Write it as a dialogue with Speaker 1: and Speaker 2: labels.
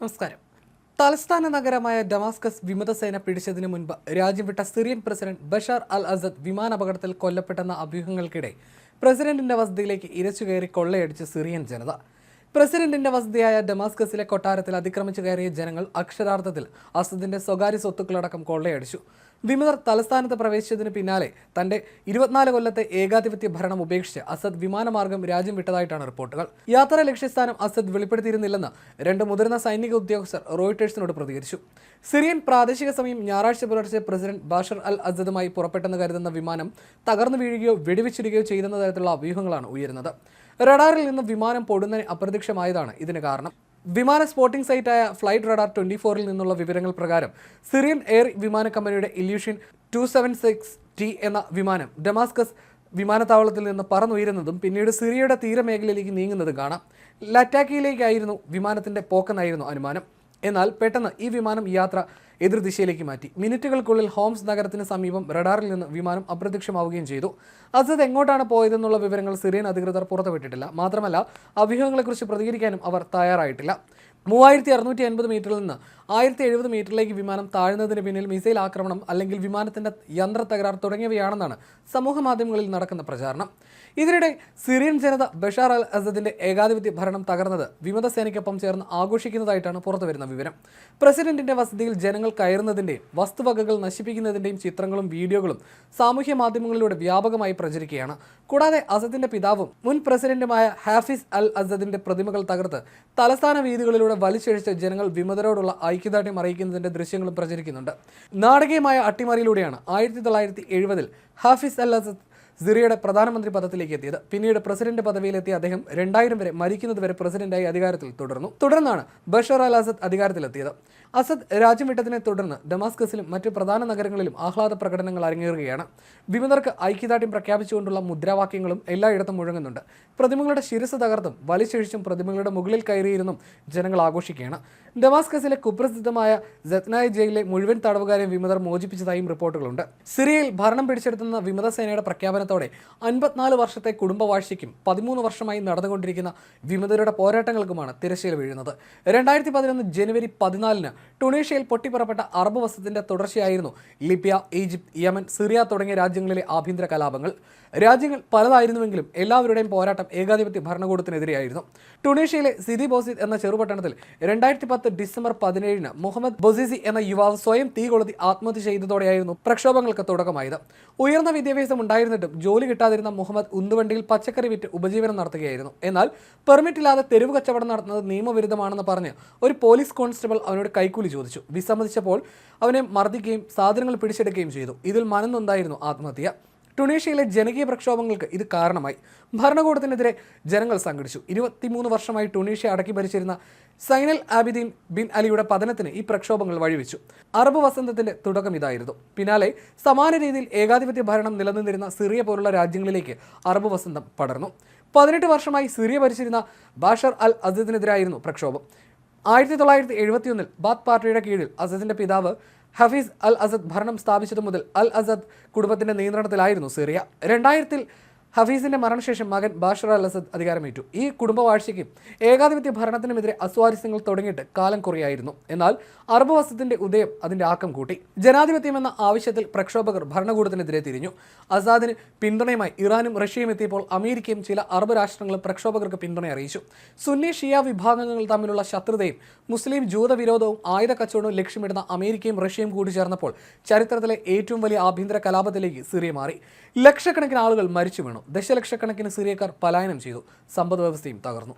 Speaker 1: നമസ്കാരം. തലസ്ഥാന നഗരമായ ഡമാസ്കസ് വിമതസേന പിടിച്ചതിന് മുൻപ് രാജ്യം വിട്ട Syrian president Bashar al Assad വിമാനാപകടത്തിൽ കൊല്ലപ്പെട്ടെന്ന അഭ്യൂഹങ്ങൾക്കിടെ പ്രസിഡന്റിന്റെ വസതിയിലേക്ക് ഇരച്ചു കയറി കൊള്ളയടിച്ച് സിറിയൻ ജനത. പ്രസിഡന്റിന്റെ വസതിയായ ഡമാസ്കസിലെ കൊട്ടാരത്തിൽ അതിക്രമിച്ചു കയറിയ ജനങ്ങൾ അക്ഷരാർത്ഥത്തിൽ അസദിന്റെ സ്വകാര്യ സ്വത്തുക്കളടക്കം കൊള്ളയടിച്ചു. വിമതർ തലസ്ഥാനത്ത് പ്രവേശിച്ചതിന് പിന്നാലെ തന്റെ ഇരുപത്തിനാല് കൊല്ലത്തെ ഏകാധിപത്യ ഭരണം ഉപേക്ഷിച്ച് അസദ് വിമാനമാർഗം രാജ്യം വിട്ടതായിട്ടാണ് റിപ്പോർട്ടുകൾ. യാത്രാ ലക്ഷ്യസ്ഥാനം അസദ് വെളിപ്പെടുത്തിയിരുന്നില്ലെന്ന് രണ്ട് മുതിർന്ന സൈനിക ഉദ്യോഗസ്ഥർ റോയിട്ടേഴ്സിനോട് പ്രതികരിച്ചു. സിറിയൻ പ്രാദേശിക സമയം ഞായറാഴ്ച പുലർച്ചെ പ്രസിഡന്റ് ബാഷർ അൽ അസദുമായി പുറപ്പെട്ടെന്ന് കരുതുന്ന വിമാനം തകർന്നു വീഴുകയോ വെടിവെച്ചിടുകയോ ചെയ്തെന്ന തരത്തിലുള്ള അഭ്യൂഹങ്ങളാണ് ഉയരുന്നത്. റഡാറിൽ നിന്ന് വിമാനം പൊടുന്നതിന് അപ്രത്യക്ഷമായതാണ് ഇതിന് കാരണം. വിമാന സ്പോട്ടിംഗ് സൈറ്റായ ഫ്ലൈറ്റ് റഡാർ ട്വന്റി ഫോറിൽ നിന്നുള്ള വിവരങ്ങൾ പ്രകാരം സിറിയൻ എയർ വിമാന കമ്പനിയുടെ Ilyushin two seven six T എന്ന വിമാനം ഡമാസ്കസ് വിമാനത്താവളത്തിൽ നിന്ന് പറന്നുയരുന്നതും പിന്നീട് സിറിയയുടെ തീരമേഖലയിലേക്ക് നീങ്ങുന്നതും കാണാം. ലറ്റാക്കിയിലേക്കായിരുന്നു വിമാനത്തിന്റെ പോക്കെന്നായിരുന്നു അനുമാനം. എന്നാൽ പെട്ടെന്ന് ഈ വിമാനം യാത്ര എതിർദിശയിലേക്ക് മാറ്റി. മിനിറ്റുകൾക്കുള്ളിൽ ഹോംസ് നഗരത്തിന് സമീപം റഡാറിൽ നിന്ന് വിമാനം അപ്രത്യക്ഷമാവുകയും ചെയ്തു. അസദ് എങ്ങോട്ടാണ് പോയതെന്നുള്ള വിവരങ്ങൾ സിറിയൻ അധികൃതർ പുറത്തുവിട്ടിട്ടില്ല. മാത്രമല്ല അഭ്യൂഹങ്ങളെക്കുറിച്ച് പ്രതികരിക്കാനും അവർ തയ്യാറായിട്ടില്ല. മൂവായിരത്തി അറുന്നൂറ്റി അൻപത് മീറ്ററിൽ നിന്ന് ആയിരത്തി എഴുപത് മീറ്ററിലേക്ക് വിമാനം താഴ്ന്നതിന് പിന്നിൽ മിസൈൽ ആക്രമണം അല്ലെങ്കിൽ വിമാനത്തിന്റെ യന്ത്ര തകരാർ തുടങ്ങിയവയാണെന്നാണ് സമൂഹ മാധ്യമങ്ങളിൽ നടക്കുന്ന പ്രചാരണം. ഇതിനിടെ സിറിയൻ ജനത ബഷാർ അൽ അസദിന്റെ ഏകാധിപത്യ ഭരണം തകർന്നത് വിമതസേനയ്ക്കൊപ്പം ചേർന്ന് ആഘോഷിക്കുന്നതായിട്ടാണ് പുറത്തുവരുന്ന വിവരം. പ്രസിഡന്റിന്റെ വസതിയിൽ ജനങ്ങൾ കയറുന്നതിന്റെയും വസ്തുവകകൾ നശിപ്പിക്കുന്നതിന്റെയും ചിത്രങ്ങളും വീഡിയോകളും സാമൂഹ്യ മാധ്യമങ്ങളിലൂടെ വ്യാപകമായി പ്രചരിക്കുകയാണ്. കൂടാതെ അസദിന്റെ പിതാവും മുൻ പ്രസിഡന്റുമായ ഹാഫിസ് അൽ അസദിന്റെ പ്രതിമകൾ തകർത്ത് തലസ്ഥാന വീതികളിലൂടെ വലിച്ചഴിച്ച് ജനങ്ങൾ വിമതരോടുള്ള ഐക്യദാർഢ്യം അറിയിക്കുന്നതിന്റെ ദൃശ്യങ്ങളും പ്രചരിക്കുന്നുണ്ട്. നാടകീയമായ അട്ടിമറിയിലൂടെയാണ് ആയിരത്തി തൊള്ളായിരത്തി എഴുപതിൽ ഹാഫിസ് അസദ് സിറിയയുടെ പ്രധാനമന്ത്രി പദത്തിലേക്ക് എത്തിയത്. പിന്നീട് പ്രസിഡന്റ് പദവിയിലെത്തിയ അദ്ദേഹം രണ്ടായിരം വരെ മരിക്കുന്നതുവരെ പ്രസിഡന്റായി അധികാരത്തിൽ തുടർന്നു. തുടർന്നാണ് ബഷർ അൽ അസദ് അധികാരത്തിലെത്തിയത്. അസദ് രാജ്യം വിട്ടതിനെ തുടർന്ന് ഡമാസ്കസിലും മറ്റ് പ്രധാന നഗരങ്ങളിലും ആഹ്ലാദ പ്രകടനങ്ങൾ അരങ്ങേറുകയാണ്. വിമതർക്ക് ഐക്യദാർഢ്യം പ്രഖ്യാപിച്ചുകൊണ്ടുള്ള മുദ്രാവാക്യങ്ങളും എല്ലായിടത്തും മുഴങ്ങുന്നുണ്ട്. പ്രതിമകളുടെ ശിരസ് തകർത്തും വലിച്ചഴിച്ചും പ്രതിമകളുടെ മുകളിൽ കയറിയിരുന്നും ജനങ്ങൾ ആഘോഷിക്കുകയാണ്. ഡമാസ്കസിലെ കുപ്രസിദ്ധമായ ജത്നായ ജയിലിലെ മുഴുവൻ തടവുകാരെ വിമതർ മോചിപ്പിച്ചതായും റിപ്പോർട്ടുകളുണ്ട്. സിറിയയിൽ ഭരണം പിടിച്ചെടുത്തുന്ന വിമത സേനയുടെ പ്രഖ്യാപനത്തോടെ അൻപത്തിനാല് വർഷത്തെ കുടുംബവാഴ്ചയ്ക്കും പതിമൂന്ന് വർഷമായി നടന്നുകൊണ്ടിരിക്കുന്ന വിമതരുടെ പോരാട്ടങ്ങൾക്കുമാണ് തിരശ്ശീല വീഴുന്നത്. രണ്ടായിരത്തി പതിനൊന്ന് ജനുവരി പതിനാലിന് ടുണീഷ്യയിൽ പൊട്ടിപ്പുറപ്പെട്ട അറബ് വസത്തിന്റെ തുടർച്ചയായിരുന്നു ലിബിയ ഈജിപ്ത് യമൻ സിറിയ തുടങ്ങിയ രാജ്യങ്ങളിലെ ആഭ്യന്തര കലാപങ്ങൾ. രാജ്യങ്ങൾ പലതായിരുന്നുവെങ്കിലും എല്ലാവരുടെയും പോരാട്ടം ഏകാധിപത്യ ഭരണകൂടത്തിനെതിരെയായിരുന്നു. ടുണീഷ്യയിലെ സിദി ബോസിദ് എന്ന ചെറുപട്ടണത്തിൽ രണ്ടായിരത്തി പത്ത് ഡിസംബർ പതിനേഴിന് മുഹമ്മദ് ബൊസിസി എന്ന യുവാവ് സ്വയം തീ കൊളുത്തി ആത്മഹത്യ ചെയ്തതോടെയായിരുന്നു പ്രക്ഷോഭങ്ങൾക്ക് തുടക്കമായത്. ഉയർന്ന വിദ്യാഭ്യാസം ഉണ്ടായിരുന്നിട്ടും ജോലി കിട്ടാതിരുന്ന മുഹമ്മദ് ഉന്തുവണ്ടിയിൽ പച്ചക്കറി വിറ്റ് ഉപജീവനം നടത്തുകയായിരുന്നു. എന്നാൽ പെർമിറ്റ് ഇല്ലാതെ തെരുവ് കച്ചവടം നടത്തുന്നത് നിയമവിരുദ്ധമാണെന്ന് പറഞ്ഞ് ഒരു പോലീസ് കോൺസ്റ്റബിൾ അവനോട് കൈക്കൂലി ചോദിച്ചു. വിസമ്മതിച്ചപ്പോൾ അവനെ മർദ്ദിക്കുകയും സാധനങ്ങൾ പിടിച്ചെടുക്കുകയും ചെയ്തു. ഇതിൽ മനന്നൊന്നായിരുന്നു ആത്മഹത്യ. ടുണീഷ്യയിലെ ജനകീയ പ്രക്ഷോഭങ്ങൾക്ക് ഇത് കാരണമായി. ഭരണകൂടത്തിനെതിരെ ജനങ്ങൾ സംഘടിച്ചു. ഇരുപത്തിമൂന്ന് വർഷമായി ടുണീഷ്യ അടക്കി ഭരിച്ചിരുന്ന സൈനൽ ആബിദീൻ ബിൻ അലിയുടെ പതനത്തിന് ഈ പ്രക്ഷോഭങ്ങൾ വഴിവെച്ചു. അറബ് വസന്തത്തിന്റെ തുടക്കം ഇതായിരുന്നു. പിന്നാലെ സമാന രീതിയിൽ ഏകാധിപത്യ ഭരണം നിലനിന്നിരുന്ന സിറിയ പോലുള്ള രാജ്യങ്ങളിലേക്ക് അറബ് വസന്തം പടർന്നു. പതിനെട്ട് വർഷമായി സിറിയ ഭരിച്ചിരുന്ന ബാഷർ അൽ അസദിനെതിരായിരുന്നു പ്രക്ഷോഭം. ആയിരത്തി തൊള്ളായിരത്തി എഴുപത്തിയൊന്നിൽ ബാത്ത് പാർട്ടിയുടെ കീഴിൽ അസദിന്റെ പിതാവ് ഹഫീസ് അൽ അസദ് ഭരണം സ്ഥാപിച്ചതു മുതൽ അൽ അസദ് കുടുംബത്തിന്റെ നിയന്ത്രണത്തിലായിരുന്നു സിറിയ. രണ്ടായിരത്തിൽ ഹഫീസിന്റെ മരണശേഷം മകൻ ബാഷർ അൽ അസദ് അധികാരമേറ്റു. ഈ കുടുംബവാഴ്ചയ്ക്ക് ഏകാധിപത്യ ഭരണത്തിനുമെതിരെ അസ്വാരസ്യങ്ങൾ തുടങ്ങിയിട്ട് കാലം കുറയായിരുന്നു. എന്നാൽ അറബ് വസത്തിന്റെ ഉദയം അതിന്റെ ആക്കം കൂട്ടി. ജനാധിപത്യം എന്ന ആവശ്യത്തിൽ പ്രക്ഷോഭകർ ഭരണകൂടത്തിനെതിരെ തിരിഞ്ഞു. അസാദിന് പിന്തുണയുമായി ഇറാനും റഷ്യയും എത്തിയപ്പോൾ അമേരിക്കയും ചില അറബ് രാഷ്ട്രങ്ങളും പ്രക്ഷോഭകർക്ക് പിന്തുണ അറിയിച്ചു. സുന്നി ഷിയ വിഭാഗങ്ങൾ തമ്മിലുള്ള ശത്രുതയും മുസ്ലിം ജൂത വിരോധവും ആയുധ കച്ചവടവും ലക്ഷ്യമിടുന്ന അമേരിക്കയും റഷ്യയും കൂടി ചേർന്നപ്പോൾ ചരിത്രത്തിലെ ഏറ്റവും വലിയ ആഭ്യന്തര കലാപത്തിലേക്ക് സിറിയ മാറി. ലക്ഷക്കണക്കിന് ആളുകൾ മരിച്ചു വീണു ദശലക്ഷക്കണക്കിന് സിറിയക്കാർ പലായനം ചെയ്തു. സമ്പദ് വ്യവസ്ഥയും തകർന്നു.